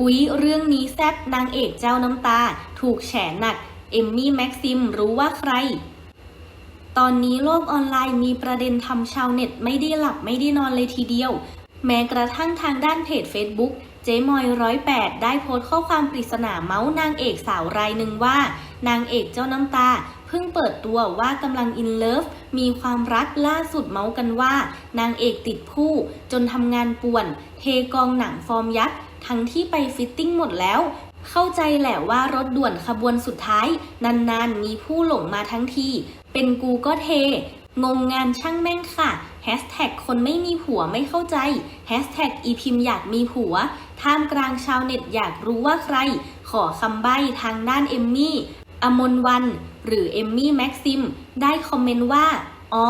อุ๊ย เรื่องนี้แซ่บนางเอกเจ้าน้ำตา ถูกแฉหนัก เอมมี่แม็กซิมรู้ว่าใคร ตอนนี้โลกออนไลน์มีประเด็นทำชาวเน็ตไม่ได้หลับไม่ได้นอนเลยทีเดียว แม้กระทั่งทางด้านเพจ Facebook เจ๊มอยร้อยแปดได้โพสต์ข้อความปริศนาเมาส์นางเอกสาวรายหนึ่งว่า นางเอกเจ้าน้ำตา เพิ่งเปิดตัวว่ากำลังอินเลิฟมีความรักล่าสุดเมาส์กันว่า นางเอกติดผู้ จนทำงานป่วน เทกองหนังฟอร์มยักษ์ ทั้งที่ไปฟิตติ้งหมดแล้ว เข้าใจแหละว่ารถด่วนขบวนสุดท้าย นานๆ มีผู้หลงมาทั้งที เป็นกูก็เท งงงานช่างแม่งค่ะแฮชแท็กคนไม่มีผัวไม่เข้าใจแฮชแท็กอีพิมพ์อยากมีผัว ท่ามกลางชาวเน็ตอยากรู้ว่าใคร ขอคำใบ้ทางด้านเอมมี่ อมนวัน หรือเอมมี่แม็กซิม ได้คอมเมนต์ว่า อ๋อ